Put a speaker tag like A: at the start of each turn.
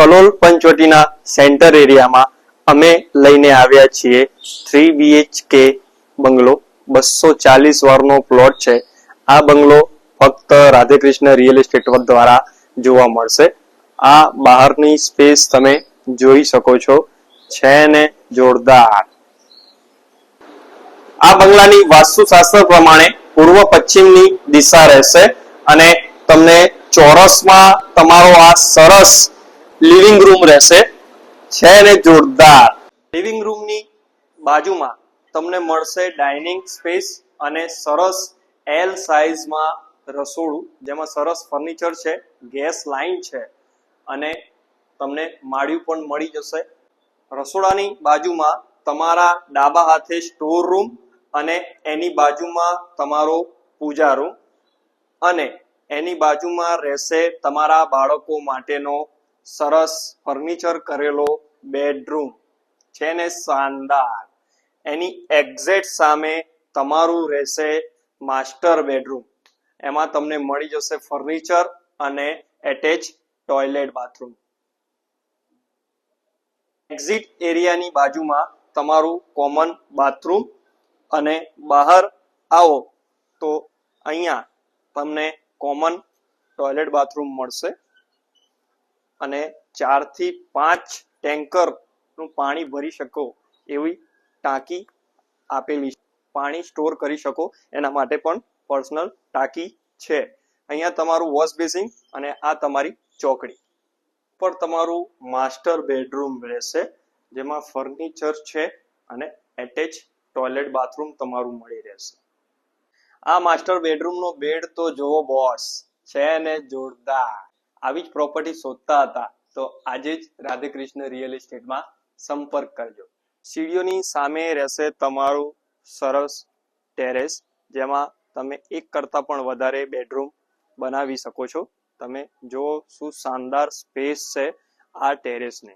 A: Kalol પંચવટીના centre એરિયામાં અમે લઈને આવ્યા છીએ. Three BHK bungalow. બસો ચાલીસ વારનો પ્લોટ છે. આ બંગલો ફક્ત રાધેકૃષ્ણ રિયલ એસ્ટેટ દ્વારા જોવા મળશે. આ બહારની સ્પેસ તમે જોઈ શકો છો. છે ને જોરદાર. આ બંગલાની વાસ્તુશાસ્ત્ર પ્રમાણે પૂર્વ પશ્ચિમની દિશા રહેશે અને તમને ચોરસમાં તમારો આ સરસ લિવિંગ રૂમ રહેશે. છે ને જોરદાર. લિવિંગ રૂમની બાજુમાં તમને મળશે ડાઇનિંગ સ્પેસ અને સરસ એલ સાઇઝમાં રસોડું, જેમાં સરસ ફર્નિચર છે ગેસ લાઇન છે અને તમને માળિયું પણ મળી જશે. રસોડાની બાજુમાં તમારા ડાબા હાથે સ્ટોર રૂમ અને એની બાજુમાં તમારો પૂજા રૂમ અને એની બાજુમાં રહેશે તમારા બાળકો માટેનો સરસ ફર્નિચર કરેલો બેડરૂમ છે ને શાનદાર. એની એક્ઝેક્ટ સામે તમારું રહેશે માસ્ટર બેડરૂમ એમાં તમને મળી જશે ફર્નિચર અને એટેચ ટોયલેટ બાથરૂમ એક્ઝિટ એરિયાની બાજુમાં તમારું કોમન બાથરૂમ અને બહાર આવો તો અહીંયા તમને કોમન ટોયલેટ બાથરૂમ મળશે. અને ચારથી પાંચ ટેન્કરનું પાણી ભરી શકો એવી ટાંકી આપેલી પાણી સ્ટોર કરી શકો એના માટે પણ પર્સનલ ટાંકી છે. અહીંયા તમારું વોશ બેસિન અને આ તમારી ચોકડી. પર તમારું માસ્ટર બેડરૂમ રહેશે, જેમાં ફર્નિચર છે અને એટેચ ટોયલેટ બાથરૂમ તમારું મળી રહેશે. આ માસ્ટર બેડરૂમનો બેડ તો જોવો બોસ, છે ને જોરદાર. આવી જ પ્રોપર્ટી શોધતા હતા, તો આજે જ રાધેકૃષ્ણ રિયલ એસ્ટેટમાં સંપર્ક કરજો. સીડીઓની સામે રહેશે તમારું સરસ ટેરેસ જેમાં તમે એક કરતાં પણ વધારે બેડરૂમ બનાવી શકો છો. તમે જો શું શાનદાર સ્પેસ છે આ ટેરેસને